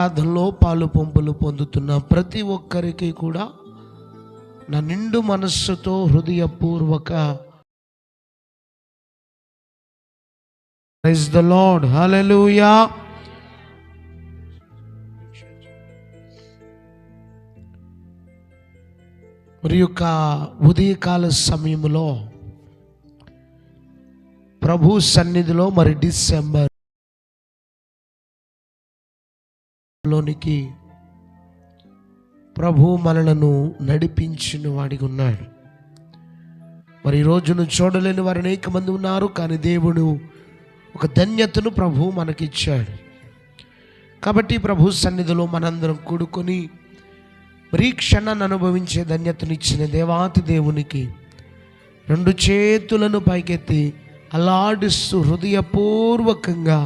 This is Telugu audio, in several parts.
ఆరాధనలో పాలు పంపులు పొందుతున్న ప్రతి ఒక్కరికి కూడా నా నిండు మనస్సుతో హృదయపూర్వక ప్రైజ్ ద లార్డ్ హల్లెలూయా మరి యొక్క ఉదయకాల సమయంలో ప్రభు సన్నిధిలో మరి డిసెంబర్ లోనికి ప్రభు మనలను నడిపించిన వాడిగా ఉన్నాడు. మరి ఈ రోజును చూడలేని వారు అనేక మంది ఉన్నారు కానీ దేవుడు ఒక ధన్యతను ప్రభు మనకిచ్చాడు. కాబట్టి ప్రభు సన్నిధిలో మనందరం కూడుకొని మరి క్షణాన్ని అనుభవించే ధన్యతనిచ్చిన దేవాతి దేవునికి రెండు చేతులను పైకెత్తి అలాడిస్తూ హృదయపూర్వకంగా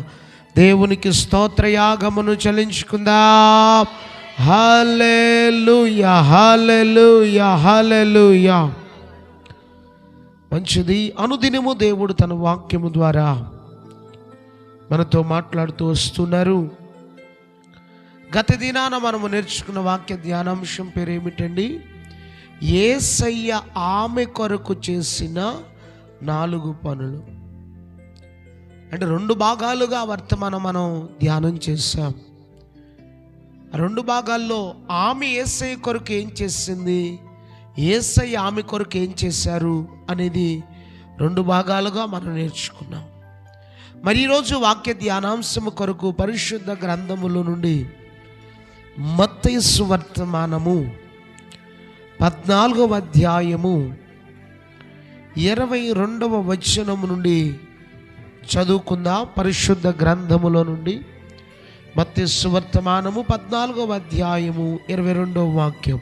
దేవునికి స్తోత్రయాగమును చెల్లించుకుందా. హల్లెలూయా హల్లెలూయా హల్లెలూయా. మంచిది అనుదినము దేవుడు తన వాక్యము ద్వారా మనతో మాట్లాడుతూ వస్తున్నారు. గత దినాన మనము నేర్చుకున్న వాక్య ధ్యానాంశం పేరు ఏమిటండి? ఏసయ్య ఆమె కొరకు చేసిన నాలుగు పనులు. అంటే రెండు భాగాలుగా వర్తమానం మనం ధ్యానం చేశాం. రెండు భాగాల్లో ఆమె ఏసయ్య కొరకు ఏం చేసింది? ఏసయ్య ఆమె కొరకు ఏం చేశారు అనేది రెండు భాగాలుగా మనం నేర్చుకున్నాం. మరి ఈరోజు వాక్య ధ్యానాంశము కొరకు పరిశుద్ధ గ్రంథముల నుండి మత్తయసు వర్తమానము పద్నాలుగవ అధ్యాయము ఇరవై రెండవ వచనము నుండి చదువుకుందాం పరిశుద్ధ గ్రంథములో నుండి. మత్తి సువర్తమానము పద్నాలుగవ అధ్యాయము ఇరవై రెండవ వాక్యం.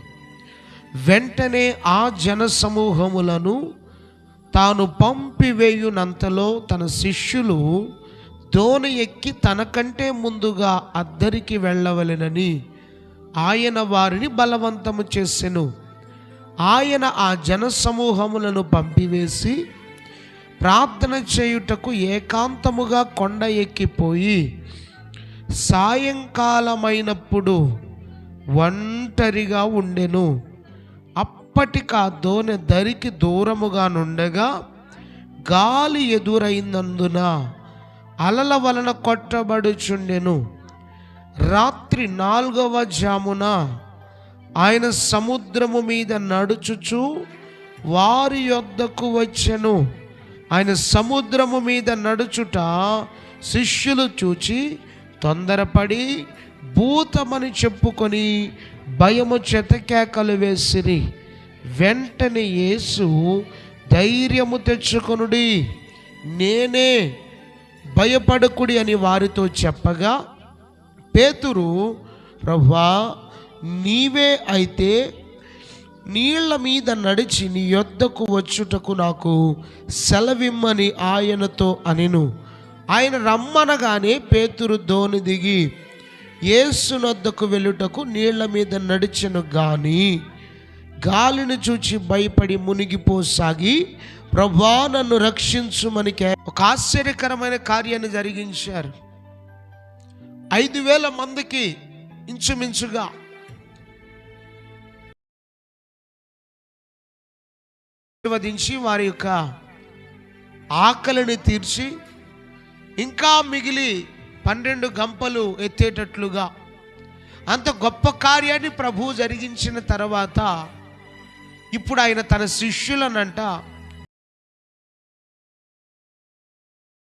వెంటనే ఆ జన సమూహములను తాను పంపివేయునంతలో తన శిష్యులు దోణి ఎక్కి తనకంటే ముందుగా అద్దరికి వెళ్ళవలెనని ఆయన వారిని బలవంతము చేసెను. ఆయన ఆ జన సమూహములను పంపివేసి ప్రార్థన చేయుటకు ఏకాంతముగా కొండ ఎక్కిపోయి సాయంకాలమైనప్పుడు ఒంటరిగా ఉండెను. అప్పటికి ఆ దరికి దూరముగా నుండగా గాలి ఎదురైనందున అలల వలన కొట్టబడుచుండెను. రాత్రి నాలుగవ జామున ఆయన సముద్రము మీద నడుచుచు వారి యొద్దకు వచ్చెను. ఆయన సముద్రము మీద నడుచుట శిష్యులు చూచి తొందరపడి భూతమని చెప్పుకొని భయము చెతకేకలు వేసిరి. వెంటనే యేసు ధైర్యము తెచ్చుకొనుడి. నేనే భయపడకుడి అని వారితో చెప్పగా పేతురు ప్రభా నీవే అయితే నీళ్ళ మీద నడిచి నీ యొద్దకు వచ్చుటకు నాకు సెలవిమ్మని ఆయనతో అనిను. ఆయన రమ్మనగానే పేతురు దోని దిగి ఏసునొద్దకు వెళ్ళుటకు నీళ్ళ మీద నడిచెను గాని గాలిని చూచి భయపడి మునిగిపోసాగి ప్రభా నన్ను రక్షించుమని ఒక ఆశ్చర్యకరమైన కార్యాన్ని జరిగించారు. ఐదు వేల మందికి ఇంచుమించుగా ఆశీర్వదించి వారి యొక్క ఆకలిని తీర్చి ఇంకా మిగిలి పన్నెండు గంపలు ఎత్తేటట్లుగా అంత గొప్ప కార్యాన్ని ప్రభు జరిగించిన తర్వాత ఇప్పుడు ఆయన తన శిష్యులనంట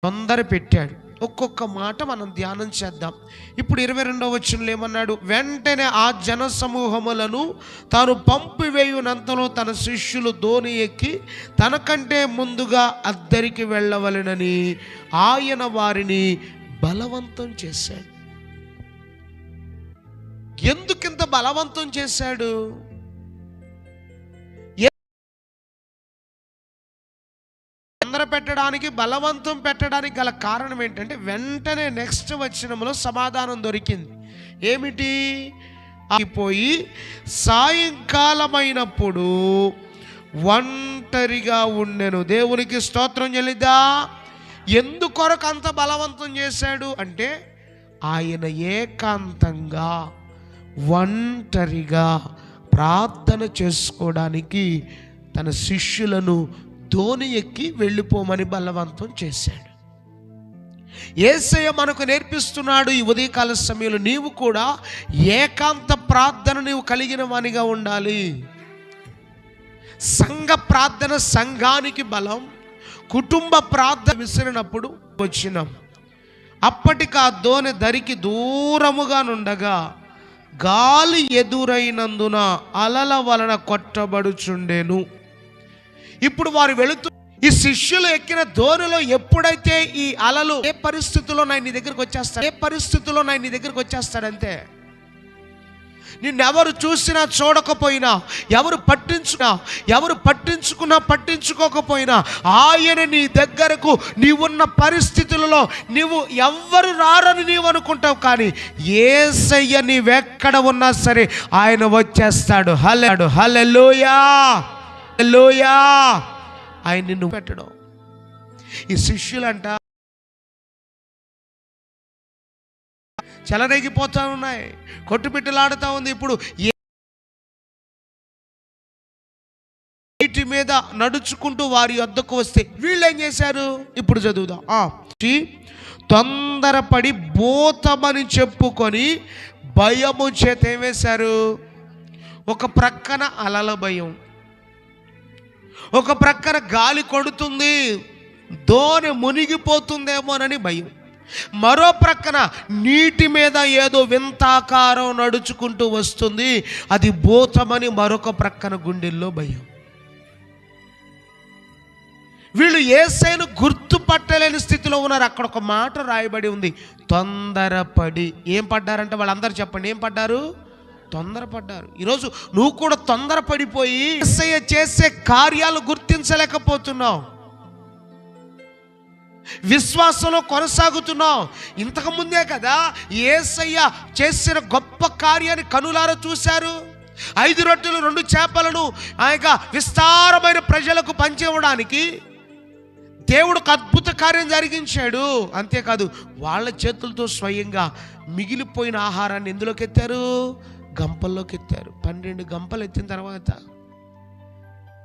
తొందర పెట్టాడు ఒక్కొక్క మాట మనం ధ్యానం చేద్దాం. ఇప్పుడు ఇరవై రెండవ వచనంలో ఏమన్నాడు? వెంటనే ఆ జన సమూహములను తాను పంపివేయునంతలో తన శిష్యులు ధోని ఎక్కి తనకంటే ముందుగా అద్దరికి వెళ్ళవలెనని ఆయన వారిని బలవంతం చేశాడు. ఎందుకింత బలవంతం చేశాడు? పెట్టడానికి బలవంతం పెట్టడానికి గల కారణం ఏంటంటే వెంటనే నెక్స్ట్ వచ్చినములో సమాధానం దొరికింది. ఏమిటి? అయిపోయి సాయంకాలమైనప్పుడు ఒంటరిగా ఉండెను. దేవునికి స్తోత్రం చెల్లిద్దా. ఎందుకొరకు అంత బలవంతం చేశాడు? అంటే ఆయన ఏకాంతంగా ఒంటరిగా ప్రార్థన చేసుకోవడానికి తన శిష్యులను ధోని ఎక్కి వెళ్ళిపోమని బలవంతం చేశాడు. ఏసయ్య మనకు నేర్పిస్తున్నాడు ఈ ఉదయకాల సమయంలో నీవు కూడా ఏకాంత ప్రార్థన నీవు కలిగిన వానిగా ఉండాలి. సంఘ ప్రార్థన సంఘానికి బలం కుటుంబ ప్రార్థన విసిరినప్పుడు వచ్చినాం. అప్పటికి ఆ దోణి దరికి దూరముగా నుండగా గాలి ఎదురైనందున అలల వలన కొట్టబడుచుండెను. ఇప్పుడు వారు వెళుతూ ఈ శిష్యులు ఎక్కిన ధోనిలో ఎప్పుడైతే ఈ అలలు ఏ పరిస్థితుల్లో నా నీ దగ్గరకు వచ్చేస్తాడు? ఏ పరిస్థితుల్లో నా నీ దగ్గరకు వచ్చేస్తాడంతే నిన్నెవరు చూసినా చూడకపోయినా ఎవరు పట్టించుకున్నా ఎవరు పట్టించుకున్నా పట్టించుకోకపోయినా ఆయన నీ దగ్గరకు నీవున్న పరిస్థితులలో నీవు ఎవ్వరు రారని నీవు అనుకుంటావు కానీ ఏసయ్య నీవెక్కడ ఉన్నా సరే ఆయన వచ్చేస్తాడు. హలెడు హలెలుయా లోయా ఆయన నిన్ను పెట్టడం. ఈ శిష్యులంట చెలరేగిపోతా ఉన్నాయి. కొట్టుపిట్టలాడుతూ ఉంది. ఇప్పుడు నీటి మీద నడుచుకుంటూ వారి వద్దకు వస్తే వీళ్ళు ఏం చేశారు? ఇప్పుడు చదువుదాం. ఆ, తొందరపడి బోతమని చెప్పుకొని భయము చేత ఏం వేశారు? ఒక ప్రక్కన అలల భయం. ఒక ప్రక్కన గాలి కొడుతుంది దోణి మునిగిపోతుందేమోనని భయం. మరో ప్రక్కన నీటి మీద ఏదో వింతాకారం నడుచుకుంటూ వస్తుంది అది భూతమని మరొక ప్రక్కన గుండెల్లో భయం. వీళ్ళు ఏసైను గుర్తుపట్టలేని స్థితిలో ఉన్నారు. అక్కడ ఒక మాట రాయబడి ఉంది తొందరపడి. ఏం పడ్డారంటే వాళ్ళందరూ చెప్పండి ఏం పడ్డారు? తొందరపడ్డారు. ఈరోజు నువ్వు కూడా తొందరపడిపోయి ఎస్ఐ చేసే కార్యాలు గుర్తించలేకపోతున్నావు. విశ్వాసంలో కొనసాగుతున్నావు. ఇంతకు ముందే కదా ఏసయ్య చేసిన గొప్ప కార్యాన్ని కనులారా చూశారు. ఐదు రొట్టెలు రెండు చేపలను ఆ యొక్క విస్తారమైన ప్రజలకు పంచివ్వడానికి దేవుడు ఒక అద్భుత కార్యం జరిగించాడు. అంతేకాదు వాళ్ళ చేతులతో స్వయంగా మిగిలిపోయిన ఆహారాన్ని ఎందులోకి ఎత్తారు గంపల్లోకి ఎత్తారు. పన్నెండు గంపలు ఎత్తిన తర్వాత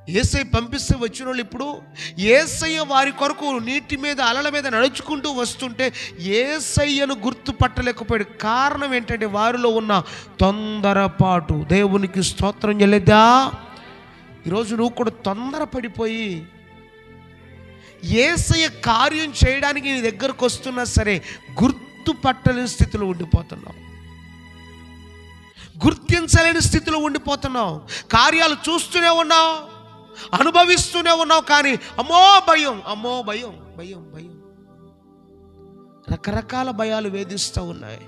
ఏసై పంపిస్తే వచ్చిన వాళ్ళు ఇప్పుడు ఏసయ్య వారి కొరకు నీటి మీద అలల మీద నడుచుకుంటూ వస్తుంటే ఏసయ్యను గుర్తుపట్టలేకపోయాడు. కారణం ఏంటంటే వారిలో ఉన్న తొందరపాటు. దేవునికి స్తోత్రం చెల్లిద్దా? ఈరోజు నువ్వు కూడా తొందరపడిపోయి ఏసయ్య కార్యం చేయడానికి నీ దగ్గరకు వస్తున్నా సరే గుర్తుపట్టలేని స్థితిలో ఉండిపోతున్నావు. గుర్తించలేని స్థితిలో ఉండిపోతున్నావు. కార్యాలు చూస్తూనే ఉన్నావు. అనుభవిస్తూనే ఉన్నావు కానీ అమ్మో భయం అమ్మో భయం భయం భయం. రకరకాల భయాలు వేధిస్తూ ఉన్నాయి.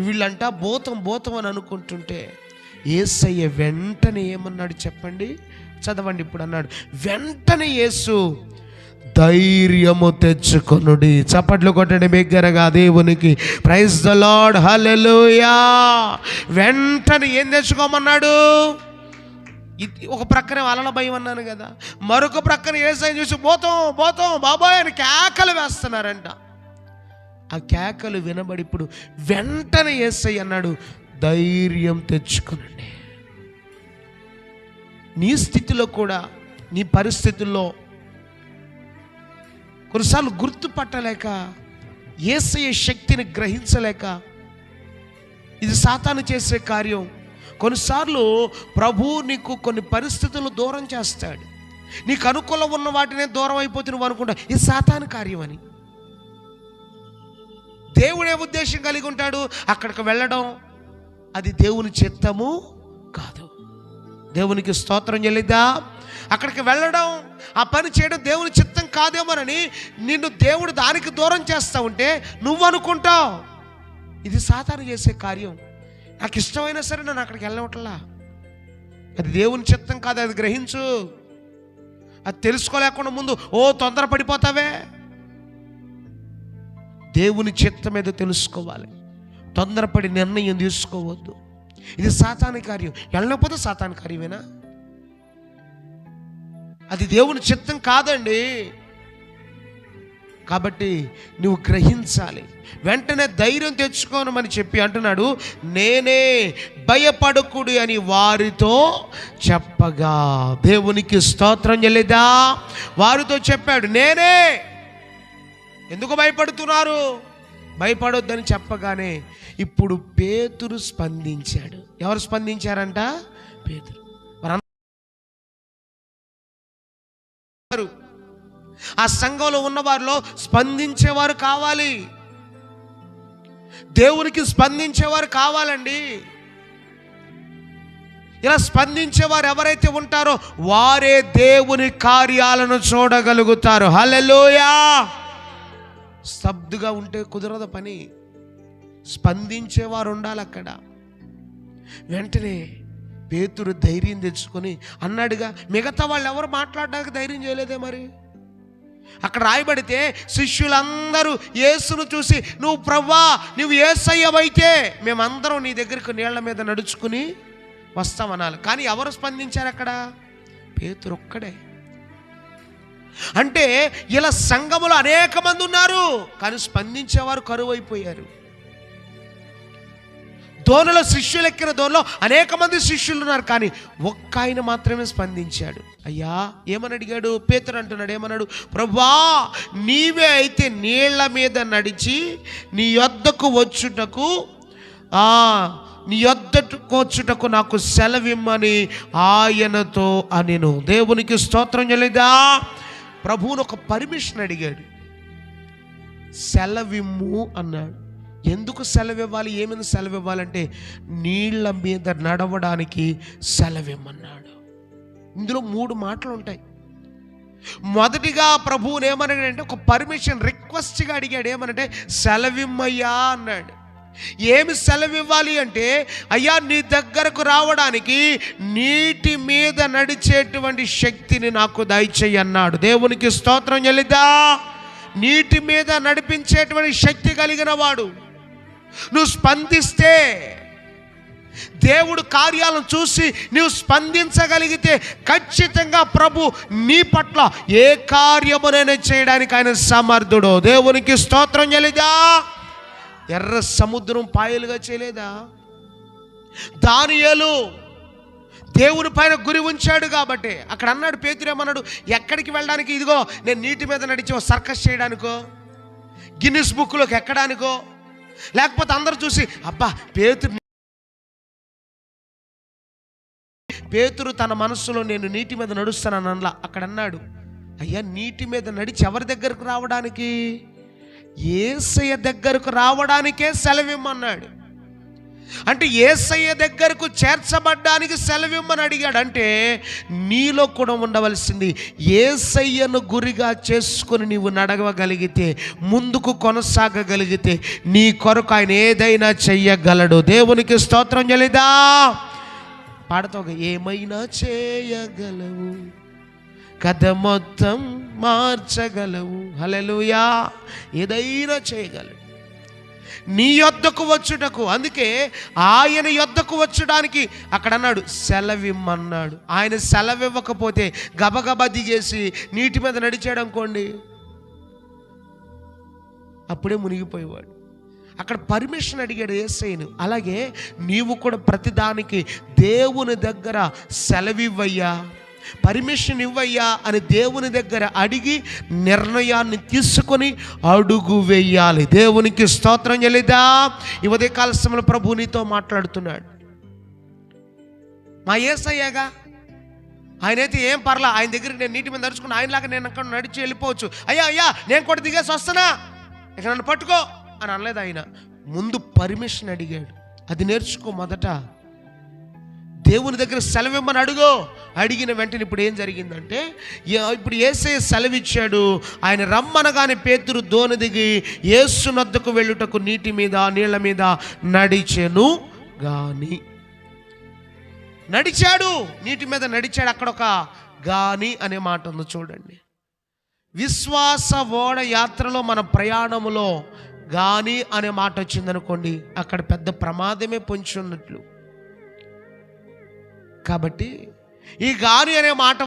వీళ్ళంట భూతం భూతం అని అనుకుంటుంటే ఏసయ్య వెంటనే ఏమన్నాడు చెప్పండి? చదవండి ఇప్పుడు అన్నాడు. వెంటనే యేసు ధైర్యము తెచ్చుకొనుడి. చప్పట్లు కొట్టండి బిగ్గరగా దేవునికి. ప్రైజ్ ద లార్డ్ హలెలుయా వెంటనే ఏం తెచ్చుకోమన్నాడు? ఇది ఒక ప్రక్కన అలల భయం అన్నాను కదా. మరొక ప్రక్కన ఏసై చూసి పోతాం పోతాం బాబాయ్ అని కేకలు వేస్తున్నారంట. ఆ కేకలు వినబడి ఇప్పుడు వెంటనే ఏసై అన్నాడు ధైర్యం తెచ్చుకునండి. నీ స్థితిలో కూడా నీ పరిస్థితుల్లో కొన్నిసార్లు గుర్తుపట్టలేక ఏసయ శక్తిని గ్రహించలేక ఇది సాతాను చేసే కార్యం. కొన్నిసార్లు ప్రభు నీకు కొన్ని పరిస్థితులు దూరం చేస్తాడు. నీకు అనుకూలం ఉన్న వాటినే దూరం అయిపోతే నువ్వు అనుకుంటా ఇది సాతాను కార్యం అని. దేవుడే ఉద్దేశం కలిగి ఉంటాడు అక్కడికి వెళ్ళడం అది దేవుని చిత్తము కాదు. దేవునికి స్తోత్రం చెల్లిద్దా. అక్కడికి వెళ్ళడం ఆ పని చేయడం దేవుని చిత్తం కాదేమోనని నిన్ను దేవుడు దానికి దూరం చేస్తా ఉంటే నువ్వు అనుకుంటావు. ఇది సాధారణ చేసే కార్యం. నాకు ఇష్టమైనా సరే నన్ను అక్కడికి వెళ్ళవట్లా. అది దేవుని చిత్తం కాదు అది గ్రహించు. అది తెలుసుకోలేకుండా ముందు ఓ తొందర పడిపోతావే. దేవుని చిత్తం ఏదో తెలుసుకోవాలి. తొందరపడి నిర్ణయం తీసుకోవద్దు. ఇది సాతాని కార్యం. వెళ్ళకపోతే సాతాని కార్యమేనా? అది దేవుని చిత్తం కాదండి. కాబట్టి నువ్వు గ్రహించాలి. వెంటనే ధైర్యం తెచ్చుకోనమని చెప్పి అంటున్నాడు నేనే భయపడకుడు అని వారితో చెప్పగా. దేవునికి స్తోత్రం చెల్లిదా. వారితో చెప్పాడు నేనే. ఎందుకు భయపడుతున్నారు? భయపడొద్దని చెప్పగానే ఇప్పుడు పేతురు స్పందించాడు. ఎవరు స్పందించారంట? పేతురు. వారు ఆ సంఘంలో ఉన్నవారిలో స్పందించేవారు కావాలి. దేవునికి స్పందించేవారు కావాలండి. ఇలా స్పందించేవారు ఎవరైతే ఉంటారో వారే దేవుని కార్యాలను చూడగలుగుతారు. హలలోయా స్తబ్దుగా ఉంటే కుదరదు పని. స్పందించేవారు ఉండాలి అక్కడ వెంటనే పేతురు ధైర్యం తెచ్చుకొని అన్నాడుగా మిగతా వాళ్ళు ఎవరు మాట్లాడడానికి ధైర్యం చేయలేదే మరి? అక్కడ రాయబడితే శిష్యులందరూ యేసును చూసి నువ్వు ప్రవ్వా నువ్వు ఏసయ్యవైతే మేమందరం నీ దగ్గరికి నీళ్ళ మీద నడుచుకుని వస్తామనాలి. కానీ ఎవరు స్పందించారు అక్కడ? పేతురు ఒక్కడే. అంటే ఇలా సంఘములో అనేక మంది ఉన్నారు కానీ స్పందించేవారు కరువు అయిపోయారు దోణలో శిష్యులు ఎక్కిన దోణలో అనేక మంది శిష్యులు ఉన్నారు కానీ ఒక్క ఆయన మాత్రమే స్పందించాడు. అయ్యా ఏమని అడిగాడు? పేతురు అంటున్నాడు ఏమన్నాడు? ప్రభా నీవే అయితే నీళ్ళ మీద నడిచి నీ యొద్దకు వచ్చుటకు ఆ నీ యొద్దకు వచ్చుటకు నాకు సెలవిమ్మని ఆయనతో అనిను. దేవునికి స్తోత్రం చెల్లిదా. ప్రభువును ఒక పర్మిషన్ అడిగాడు. సెలవిమ్ము అన్నాడు. ఎందుకు సెలవు ఇవ్వాలి ఏమైనా సెలవు ఇవ్వాలంటే నీళ్ళ మీద నడవడానికి సెలవిమ్మన్నాడు. ఇందులో మూడు మాటలు ఉంటాయి. మొదటిగా ప్రభువుని ఏమన్నాడంటే ఒక పర్మిషన్ రిక్వెస్ట్గా అడిగాడు. ఏమనంటే సెలవిమ్మయ్యా అన్నాడు. ఏమి సెలవు ఇవ్వాలి అంటే అయ్యా నీ దగ్గరకు రావడానికి నీటి మీద నడిచేటువంటి శక్తిని నాకు దయచేయి అన్నాడు దేవునికి స్తోత్రం చెల్లిద్దా. నీటి మీద నడిపించేటువంటి శక్తి కలిగిన వాడు. నువ్వు స్పందిస్తే దేవుడు కార్యాలను చూసి నువ్వు స్పందించగలిగితే ఖచ్చితంగా ప్రభు నీ పట్ల ఏ కార్యమునైనా చేయడానికి ఆయన సమర్థుడు. దేవునికి స్తోత్రం చేయలేదా ఎర్ర సముద్రం పాయలుగా చేయలేదా? దానియలు దేవుని పైన గురి ఉంచాడు కాబట్టి. అక్కడ అన్నాడు పేతురేమన్నాడు ఎక్కడికి వెళ్ళడానికి? ఇదిగో నేను నీటి మీద నడిచి సర్కస్ చేయడానికో గిన్నిస్ బుక్లోకి ఎక్కడానికో లేకపోతే అందరూ చూసి అబ్బా పేతురు పేతురు తన మనస్సులో నేను నీటి మీద నడుస్తానని అనలా. అక్కడ అన్నాడు అయ్యా నీటి మీద నడిచి ఎవరి దగ్గరకు రావడానికి? ఏసయ్య దగ్గరకు రావడానికే సెలవిమ్మన్నాడు. అంటే ఏసయ్య దగ్గరకు చేర్చబడ్డానికి సెలవిమ్మని అడిగాడు అంటే నీలో కూడా ఉండవలసింది ఏసయ్యను గురిగా చేసుకొని నీవు నడవగలిగితే ముందుకు కొనసాగగలిగితే నీ కొరకు ఆయన ఏదైనా చెయ్యగలడు. దేవునికి స్తోత్రం చెల్లిదా. పాడతావు ఏమైనా చేయగలవు? కథ మొత్తం మార్చగలవు. హలలుయా ఏదైనా చేయగలవు నీ యొద్దకు వచ్చుటకు. అందుకే ఆయన యొద్దకు వచ్చడానికి అక్కడ అన్నాడు సెలవిమ్మన్నాడు. ఆయన సెలవివ్వకపోతే గబగబా దిగేసి నీటి మీద నడిచాడు అనుకోండి. అప్పుడే మునిగిపోయేవాడు. అక్కడ పర్మిషన్ అడిగాడు ఏసైను అలాగే నీవు కూడా ప్రతిదానికి దేవుని దగ్గర సెలవివ్వయ్యా. పర్మిషన్ ఇవ్వయ్యా అని దేవుని దగ్గర అడిగి నిర్ణయాన్ని తీసుకొని అడుగు వేయాలి. దేవునికి స్తోత్రం చెల్లిదా. ఈ ఉదయకాల సమయంలో ప్రభు నీతో మాట్లాడుతున్నాడు. మా ఏసయ్యాగా ఆయనైతే ఏం పర్లా ఆయన దగ్గర నేను నీటి మీద నడుచుకుని ఆయనలాగా నేను అక్కడ నడిచి వెళ్ళిపోవచ్చు. అయ్యా అయ్యా నేను కూడా దిగేసి వస్తానా ఇక నన్ను పట్టుకో అని అనలేదు ఆయన. ముందు పర్మిషన్ అడిగాడు. అది నేర్చుకో మొదట. దేవుని దగ్గర సెలవిమ్మని అడుగు. అడిగిన వెంటనే ఇప్పుడు ఏం జరిగిందంటే ఇప్పుడు ఏసే సెలవిచ్చాడు. ఆయన రమ్మనగానే పేతురు దోని దిగి ఏసు నద్దకు వెళ్ళుటకు నీటి మీద నీళ్ళ మీద నడిచెను గాని. నడిచాడు. నీటి మీద నడిచాడు అక్కడ ఒక గాని అనే మాట ఉంది చూడండి. విశ్వాస ఓడ యాత్రలో మన ప్రయాణములో గాని అనే మాట వచ్చిందనుకోండి అక్కడ పెద్ద ప్రమాదమే పొంచి ఉన్నట్లు కాబట్టి ఈ గాలి అనే మాట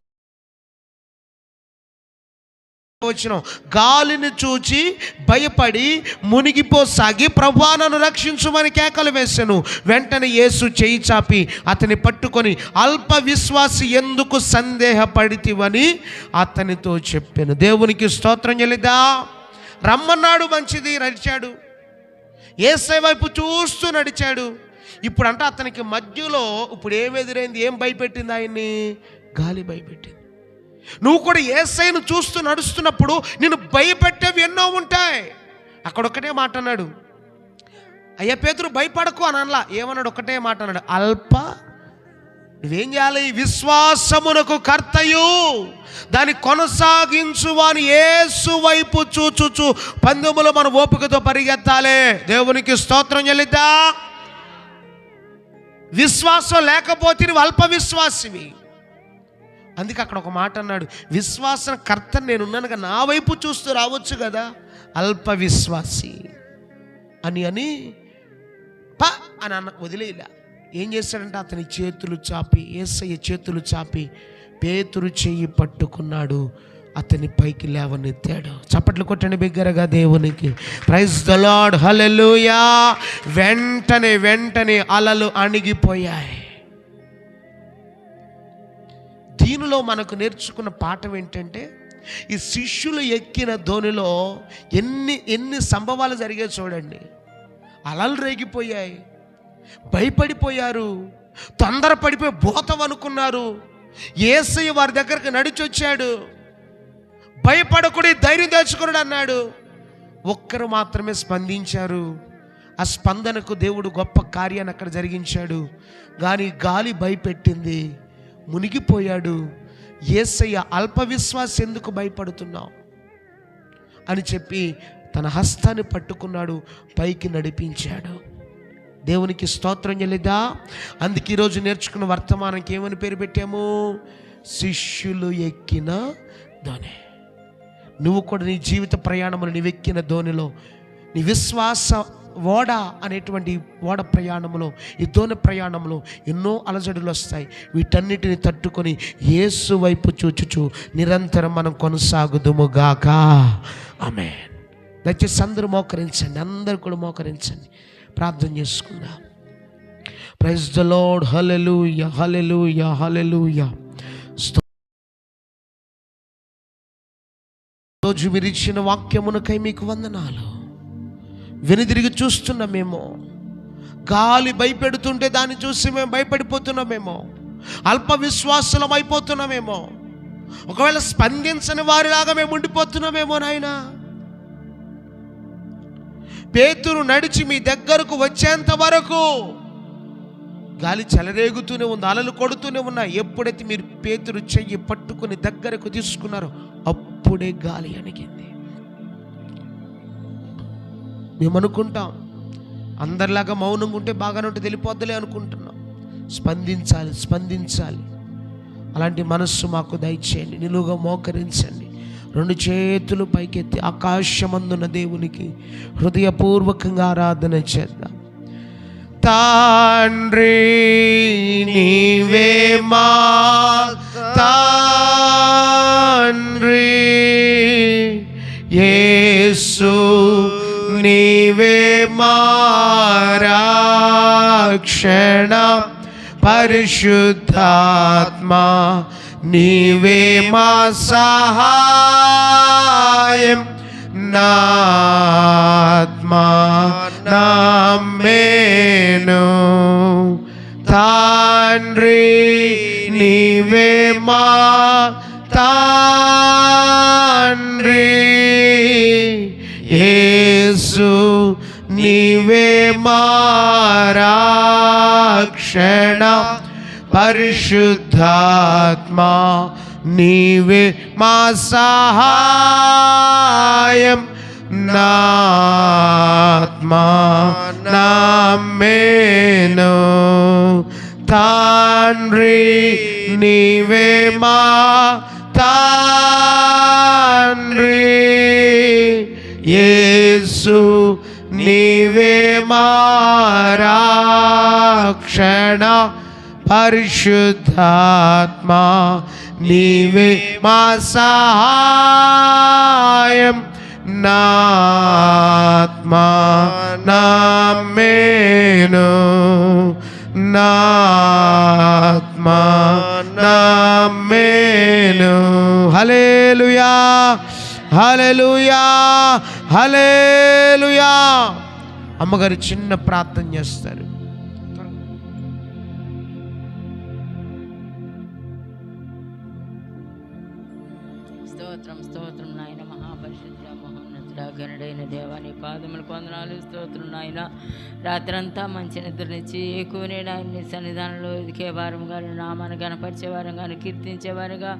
వచ్చిన గాలిని చూచి భయపడి మునిగిపోసాగి ప్రభా నన్ను రక్షించుమని కేకలు వేశాను వెంటనే యేసు చేయి చాపి అతని పట్టుకొని అల్ప విశ్వాసి ఎందుకు సందేహపడితివని అతనితో చెప్పాను. దేవునికి స్తోత్రం చెల్లిదా. రమ్మన్నాడు మంచిది నడిచాడు. ఏసై వైపు చూస్తూ నడిచాడు. ఇప్పుడు అంటే అతనికి మధ్యలో ఇప్పుడు ఏం ఎదురైంది? ఏం భయపెట్టింది ఆయన్ని? గాలి భయపెట్టింది. నువ్వు కూడా ఏసైను చూస్తూ నడుస్తున్నప్పుడు నేను భయపెట్టేవి ఎన్నో ఉంటాయి. అక్కడ ఒక్కటే మాట అన్నాడు. అయ్యా పేతురు భయపడకు అని అనలా. ఏమన్నాడు? ఒకటే మాట అన్నాడు. అల్ప నువ్వేం చేయాలి? విశ్వాసమునకు కర్తయు. దాన్ని కొనసాగించు వాని ఏసు వైపు చూచుచు పందెములు మన ఓపికతో పరిగెత్తాలి. దేవునికి స్తోత్రం చెల్లిద్దా. విశ్వాసం లేకపోతే నువ్వు అల్ప విశ్వాసివి అందుకే అక్కడ ఒక మాట అన్నాడు విశ్వాసం కర్త నేనున్నానుగా నా వైపు చూస్తూ రావచ్చు కదా అల్ప విశ్వాసి అని అని ప అని అన్న వదిలేలా ఏం చేశాడంటే అతని చేతులు చాపి ఏసయ్య చేతులు చాపి పేతురు చెయ్యి పట్టుకున్నాడు. అతని పైకి లేవనెత్తాడు. చప్పట్లు కొట్టండి బిగ్గరగా దేవునికి. ప్రైజ్ ద లాడ్ హలలుయా వెంటనే వెంటనే అలలు అణిగిపోయాయి. దీనిలో మనకు నేర్చుకున్న పాఠం ఏంటంటే ఈ శిష్యులు ఎక్కిన ధోనిలో ఎన్ని ఎన్ని సంభవాలు జరిగాయి చూడండి. అలలు రేగిపోయాయి. భయపడిపోయారు. తొందరపడిపోయి భూతం అనుకున్నారు ఏసై వారి దగ్గరికి నడిచొచ్చాడు. భయపడకుడి ధైర్యం తెచ్చుకున్నాడు అన్నాడు. ఒక్కరు మాత్రమే స్పందించారు. ఆ స్పందనకు దేవుడు గొప్ప కార్యాన్ని అక్కడ జరిగించాడు. కానీ గాలి భయపెట్టింది. మునిగిపోయాడు. ఏసయ్య అల్ప విశ్వాస ఎందుకు భయపడుతున్నావు? అని చెప్పి తన హస్తాన్ని పట్టుకున్నాడు పైకి నడిపించాడు. దేవునికి స్తోత్రం చెల్లిదా అందుకే ఈరోజు నేర్చుకున్న వర్తమానానికి ఏమని పేరు పెట్టాము? శిష్యులు ఎక్కిన ధోని నువ్వు కూడా నీ జీవిత ప్రయాణములు నివెక్కిన ధోనిలో నీ విశ్వాస ఓడ అనేటువంటి ఓడ ప్రయాణంలో ఈ దోణి ప్రయాణంలో ఎన్నో అలజడులు వస్తాయి. వీటన్నిటిని తట్టుకొని యేసు వైపు చూచుచు నిరంతరం మనం కొనసాగుదుముగాక ఆమె దయచేసి అందరూ మోకరించండి అందరు కూడా మోకరించండి. ప్రార్థన చేసుకుందాం. Praise the lord hallelujah hallelujah hallelujah. ఈరోజు మీరు ఇచ్చిన వాక్యమునకై మీకు వందనాలు. వెనుదిరిగి చూస్తున్నామేమో గాలి భయపెడుతుంటే దాన్ని చూసి మేము భయపడిపోతున్నామేమో అల్ప విశ్వాసులం అయిపోతున్నామేమో ఒకవేళ స్పందించని వారిలాగా మేము ఉండిపోతున్నామేమో నాయనా. పేతురు నడిచి మీ దగ్గరకు వచ్చేంత వరకు గాలి చెలరేగుతూనే ఉంది అలలు కొడుతూనే ఉన్నాయి. ఎప్పుడైతే మీరు పేతురు చెయ్యి పట్టుకుని దగ్గరకు తీసుకున్నారో అప్పుడే గాలి అణిగింది. మేము అనుకుంటాం అందరిలాగా మౌనంగా ఉంటే బాగానే ఉంటే తెలిపోద్దులే అనుకుంటున్నాం. స్పందించాలి స్పందించాలి. అలాంటి మనస్సు మాకు దయచేయండి నిలువుగా మోకరించండి. రెండు చేతులు పైకెత్తి ఆకాశమందున్న దేవునికి హృదయపూర్వకంగా ఆరాధన చేద్దాం. తండ్రి నీవే మా తండ్రి యేసు నీవే మారాక్షణ పరిశుద్ధాత్మా నీవే మా సహాయం నాత్మా నమ్మేను తాండ్రి నీవే మా తాండ్రి యేసు నీవే మా రక్షణ పరిశుద్ధాత్మా నీవే మా సహాయం. నాత్మా నమ్మేను తండ్రి నీవే మా తండ్రి. యేసు నీవే మా రక్షణ. పరిశుద్ధాత్మా నీవే మా సహాయం. నాత్మా నామేను నాత్మా నామేను హలేలుయా హలేలుయా హలేలుయా అమ్మగారు చిన్న ప్రార్థన చేస్తారు. స్తోత్రం స్తోత్రం నాయన మహాపరిశుద్ధ మహోన్నతుడ గనుడైన దేవాని పాదములు కొందనాలు స్తోత్రం నాయన. రాత్రంతా మంచి నిద్రనిచ్చి ఎక్కువనే నాయన్ని సన్నిధానంలో ఎదికే వారంగాను నామాన్ని గణపరిచే వారంగా కీర్తించేవారుగా.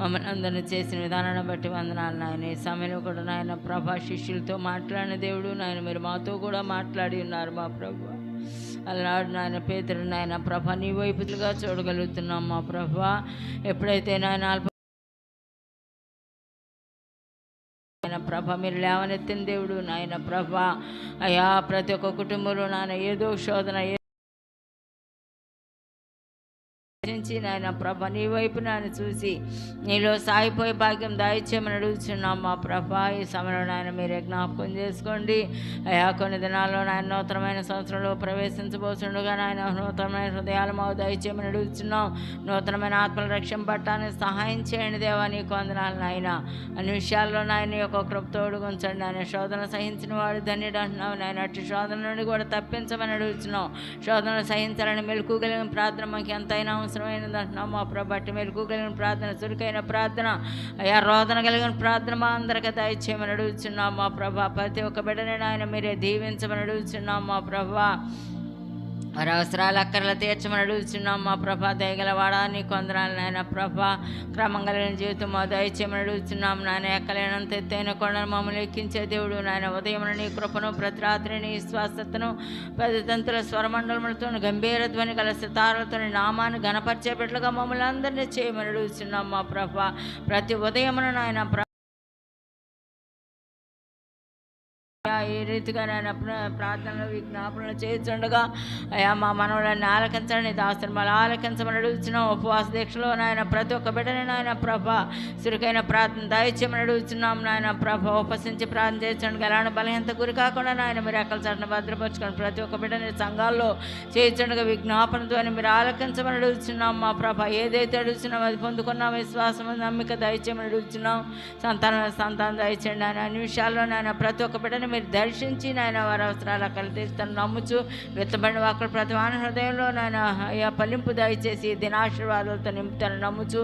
మమ్మల్ని అందరిని చేసిన విధానాన్ని బట్టి వందనాలు నాయన. ఈ సమయంలో కూడా నాయన ప్రభా శిష్యులతో మాట్లాడిన దేవుడు నాయన. మీరు మాతో కూడా మాట్లాడి ఉన్నారు మా ప్రభు. అలనాడు నాయన పేదరు నాయన ప్రభ నీ వైపులుగా చూడగలుగుతున్నాం మా ప్రభ. ఎప్పుడైతే నాయన అల్ప ప్రభ మీరు లేవనెత్తిన దేవుడు నాయన ప్రభ. అయ్యా ప్రతి ఒక్క కుటుంబంలో నాయన ఏదో శోధన ఏ- నాయన ప్రభ నీ వైపు నాయన చూసి నీలో సాగిపోయే భాగ్యం దాయిచ్చేయమని అడుగుతున్నాం మా ప్రభ ఈ సమయంలో నాయన మీరే జ్ఞాపకం చేసుకోండి. అయా కొన్ని దినాల్లో నాయన నూతనమైన సంవత్సరంలో ప్రవేశించబోతుండగా నాయన నూతనమైన హృదయాలు మాకు దయచేయమని అడుగుతున్నాం నూతనమైన ఆత్మల రక్షణ పట్టాన్ని సహాయం చేయండి దేవా నీకు వందనాలు నాయన. అన్ని విషయాల్లో నాయన యొక్క కృప్తోడు ఉంచండి నాయన. శోధన సహించిన వాడు ధన్యుడు అంటున్నావు నాయన. అట్టి శోధన నుండి కూడా తప్పించమని అడుగుతున్నాం శోధన సహించాలని మెలకు కలిగిన ప్రార్థన మాకు ఎంతైనా అవసరమైనది అంటున్నాం. మా ప్రభు అట్టి మెలకు కలిగిన ప్రార్థన చురుకైన ప్రార్థన అయ్యా రోదన కలిగిన ప్రార్థన మా అందరికీ దయచేయమని అడుగుతున్నాం మా ప్రభా. ప్రతి ఒక్క బిడ్డని ఆయన మీరే దీవించమని అడుగుతున్నాం మా ప్రభా. వారి అవసరాలు అక్కర్లు తీర్చమని అడుగుతున్నాం మా ప్రభా దయగలవాడా? నీ కొందరాలు నాయన ప్రభా. క్రమం కలిగిన జీవితం మా దయచేయమని అడుగుతున్నాం నాయన. ఎక్కలేనంత ఎత్తైన కొండను మమ్మల్ని ఎక్కించే దేవుడు నాయన. ఉదయం నీ కృపను ప్రతి రాత్రి నీ స్వస్థతను పది స్వరమండలములతో గంభీర ధ్వని గల సితారులతో నామాన్ని గణపరిచే బిడ్డలుగా మమ్మల్ని అందరినీ చేయమని అడుగుతున్నాం మా ప్రభా. ప్రతి ఉదయమున నాయన ఏ రీతిగా నేను ప్రార్థనలు విజ్ఞాపనలు చేస్తుండగా అయ్యా మా మనవులన్నీ ఆలకించండి దాస్తులు మళ్ళీ ఆలకించమని అడుగుతున్నాం ఉపవాస దీక్షలో నాయన ప్రతి ఒక్క బిడ్డని నాయన ప్రభ చురుకైన ప్రార్థన దయచేయమని అడుగుతున్నాం నాయన ప్రభ. ఉపసించి ప్రార్థన చేయించండి ఎలాంటి బలహీనత గురి కాకుండా నాయన మీరు ఎక్కల చట్టం భద్రపరచుకొని ప్రతి ఒక్క బిడ్డని సంఘాల్లో చేయించండుగా విజ్ఞాపనతో మీరు ఆలకించమని అడుగుతున్నాం మా ప్రభ. ఏదైతే అడుగుతున్నాం అది పొందుకున్నాం. విశ్వాసం నమ్మిక దయచేయమని అడుగుతున్నాం సంతానం సంతానం దయచేయండి ఆయన అన్ని విషయాల్లో నాయన ప్రతి ఒక్క బిడ్డని మీరు దర్శించి నాయన వారి అవసరాలు అక్కడ తీస్తాను నమ్ముచు విత్తబడిన వాక్యం ప్రతి హృదయంలో నాయన అయ్యా పలింపు దయచేసి దినాశీర్వాదాలతో నింపుతాను. నమ్ముచు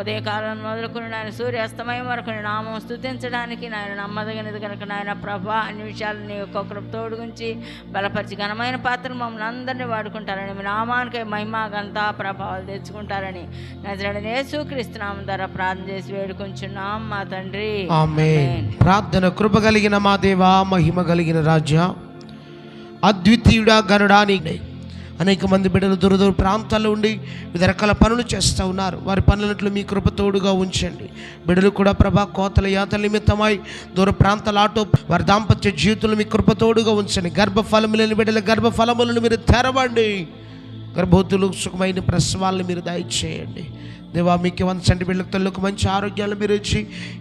ఉదయకాలం మొదలుకుని నాయన సూర్యాస్తమయం వరకు నామం స్థుతించడానికి నాయన నమ్మదగినది కనుక నాయన ప్రభా అన్ని విషయాలు నీ యొక్క కృప తోడుగుంచి బలపరిచి ఘనమైన పాత్రలు మమ్మల్ని అందరినీ వాడుకుంటారని మీ నామానికి మహిమ ఘనత ప్రభావాలు తెచ్చుకుంటారని నజరడని యేసుక్రీస్తునామం ద్వారా ప్రార్థన చేసి వేడుకుంటున్నాం మా తండ్రి. ప్రార్థన కృప కలిగిన మా దేవా మహిమ కలిగిన రాజ్య అద్వితీయుడా గనుడా నీకు. అనేక మంది బిడ్డలు దూర దూర ప్రాంతాల్లో ఉండి వివిధ రకాల పనులు చేస్తూ ఉన్నారు. వారి పనులట్లు మీ కృపతోడుగా ఉంచండి. బిడ్డలు కూడా ప్రభా కోతల యాతల నిమిత్తమై దూర ప్రాంతాల ఆటో వారి దాంపత్య జీవితంలో మీ కృపతోడుగా ఉంచండి. గర్భఫలము లేని బిడ్డల గర్భఫలములను మీరు తెరవండి. గర్భవతులు సుఖమైన ప్రసవాలను మీరు దయచేయండి. దేవా మీకు వంద చంటి బిడ్డలకు తల్లుకు మంచి ఆరోగ్యాలు మీరు ఇచ్చి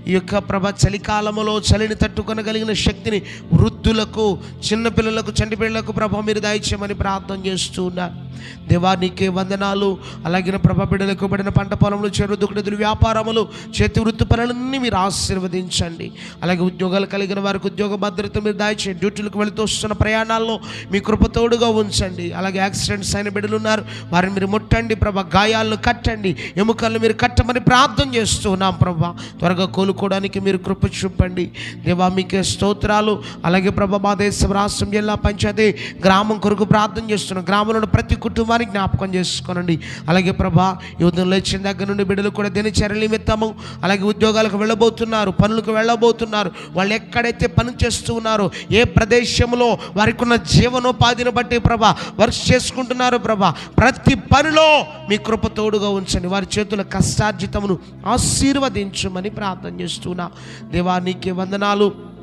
ఈ యొక్క ప్రభ చలికాలంలో చలిని తట్టుకొనగలిగిన శక్తిని వృద్ధులకు చిన్నపిల్లలకు చంటి బిడ్డలకు ప్రభ మీరు దయచేయమని ప్రార్థన చేస్తూ ఉన్నారు దేవా నీకే వందనాలు. అలాగే ప్రభ బిడ్డలకు పడిన పంట పొలంలో చెరు దుక్కుడుదులు వ్యాపారములు చేతి వృత్తి పనులన్నీ మీరు ఆశీర్వదించండి. అలాగే ఉద్యోగాలు కలిగిన వారికి ఉద్యోగ భద్రత మీరు దాయిచేయండి. డ్యూటీలకు వెళుతూ వస్తున్న ప్రయాణాల్లో మీ కృపతోడుగా ఉంచండి. అలాగే యాక్సిడెంట్స్ అయిన బిడ్డలు ఉన్నారు. వారిని మీరు ముట్టండి ప్రభ. గాయాలను కట్టండి. ఎముకలను మీరు కట్టమని ప్రార్థన చేస్తున్నాం ప్రభా. త్వరగా కోలుకోవడానికి మీరు కృప చూపండి. దేవా మీకే స్తోత్రాలు. అలాగే ప్రభ మా దేశం రాష్ట్రం జిల్లా పంచాయతీ గ్రామం కొరకు ప్రార్థన చేస్తున్నాం. గ్రామంలో ప్రతి కుటుంబానికి జ్ఞాపకం చేసుకోనండి. అలాగే ప్రభా ఈ లేచిన దగ్గర నుండి బిడ్డలు కూడా దినచర్య నిమిత్తము అలాగే ఉద్యోగాలకు వెళ్ళబోతున్నారు పనులకు వెళ్ళబోతున్నారు. వాళ్ళు ఎక్కడైతే పని చేస్తూ ఉన్నారో ఏ ప్రదేశంలో వారికి ఉన్న జీవనోపాధిని బట్టి ప్రభా వర్క్ చేసుకుంటున్నారు ప్రభా ప్రతి పనిలో మీ కృప తోడుగా ఉంచండి. వారి చేతుల కష్టార్జితమును ఆశీర్వదించమని ప్రార్థన చేస్తున్నా. దేవా నీకే వందనాలు.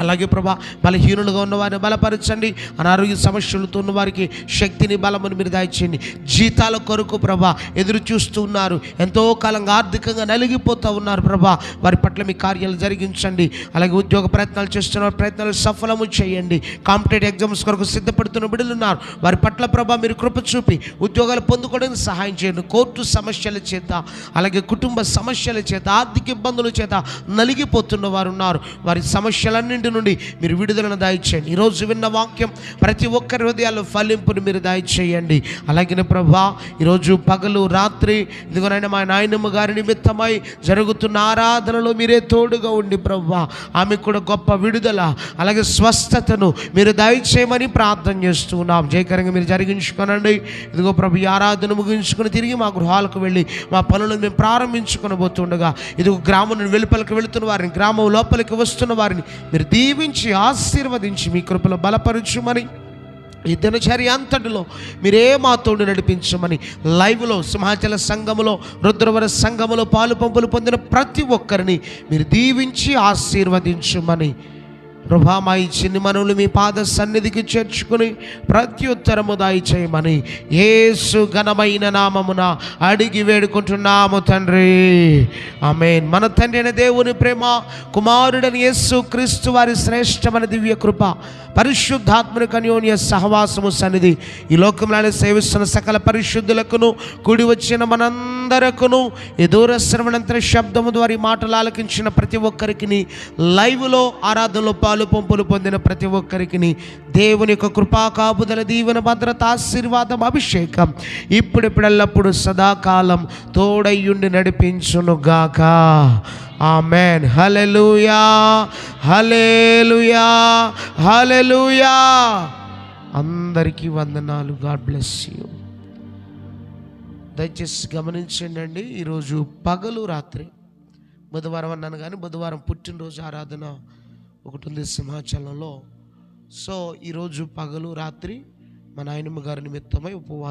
అలాగే ప్రభా బలహీనులుగా ఉన్న వారిని బలపరచండి. అనారోగ్య సమస్యలతో ఉన్న వారికి శక్తిని బలమును మీరు దాయిచేయండి జీతాల కొరకు ప్రభా ఎదురు చూస్తూ ఉన్నారు. ఎంతో కాలంగా ఆర్థికంగా నలిగిపోతూ ఉన్నారు ప్రభా. వారి పట్ల మీ కార్యాలు జరిగించండి. అలాగే ఉద్యోగ ప్రయత్నాలు చేస్తున్న వారి ప్రయత్నాలు సఫలము చేయండి. కాంపిటేటివ్ ఎగ్జామ్స్ కొరకు సిద్ధపడుతున్న బిడ్డలున్నారు వారి పట్ల ప్రభా మీరు కృప చూపి ఉద్యోగాలు పొందుకోవడానికి సహాయం చేయండి. కోర్టు సమస్యల చేత అలాగే కుటుంబ సమస్యల చేత ఆర్థిక ఇబ్బందుల చేత నలిగిపోతున్న వారు ఉన్నారు. వారి సమస్యలన్నింటి నుండి మీరు విడుదలను దాయిచేయండి. ఈరోజు విన్న వాక్యం ప్రతి ఒక్కరి హృదయాల్లో ఫలింపుని మీరు దాయిచేయండి. అలాగే ప్రభా ఈరోజు పగలు రాత్రి ఇదిగోనైనా మా నాయనమ్మ గారి నిమిత్తమై జరుగుతున్న ఆరాధనలో మీరే తోడుగా ఉండి ప్రభా ఆమె కూడా గొప్ప విడుదల అలాగే స్వస్థతను మీరు దయచేయమని ప్రార్థన చేస్తున్నాం జయకరంగా మీరు జరిగించుకోనండి. ఇదిగో ప్రభు ఈ ఆరాధన ముగించుకొని తిరిగి మా గృహాలకు వెళ్ళి మా పనులను మేము ప్రారంభించుకొని పోతుండగా ఇదిగో గ్రామం వెలుపలికి వెళుతున్న వారిని గ్రామం లోపలికి వస్తున్న వారిని మీరు దీవించి ఆశీర్వదించి మీ కృపలో బలపరచుమని. ఈ దినచర్య అంతటిలో మీరే మాతోడు నడిపించమని లైవ్లో సింహాచల సంఘములో రుద్రవర సంఘములో పాలు పంపులు పొందిన ప్రతి ఒక్కరిని మీరు దీవించి ఆశీర్వదించమని. ప్రభా మా చిన్ని మనవులు మీ పాద సన్నిధికి చేర్చుకుని ప్రత్యుత్తరము దాయి చేయమని యేసు ఘనమైన నామమున అడిగి వేడుకుంటున్నాము తండ్రి. ఆమేన్. మన తండ్రి అయిన దేవుని ప్రేమ కుమారుడని యేసు క్రీస్తు వారి శ్రేష్టమైన దివ్య కృప పరిశుద్ధాత్మక అన్యోన్య సహవాసము సన్నిధి ఈ లోకంలోనే సేవిస్తున్న సకల పరిశుద్ధులకును కూడి వచ్చిన మనందరూ అందరకును ఎదుర శ్రవణంతర శబ్దము ద్వారా ఈ మాటలు ఆలకించిన ప్రతి ఒక్కరికి లైవ్లో ఆరాధనలో పాలు పంపులు పొందిన ప్రతి ఒక్కరికి దేవుని యొక్క కృపా కాపుదల దీవెన భద్రత ఆశీర్వాదం అభిషేకం ఇప్పుడిప్పుడెల్లప్పుడు సదాకాలం తోడయ్యుండి నడిపించునుగాక. ఆమెన్. హలెలుయా హలేలుయా హలెలుయా అందరికీ వందనాలు. God bless you. దయచేసి గమనించండి అండి ఈరోజు పగలు రాత్రి. బుధవారం అన్నాను కానీ బుధవారం పుట్టినరోజు ఆరాధన ఒకటి ఉంది సింహాచలంలో. సో ఈరోజు పగలు రాత్రి మా నాయనమ్మ గారి నిమిత్తమై ఉపవాసం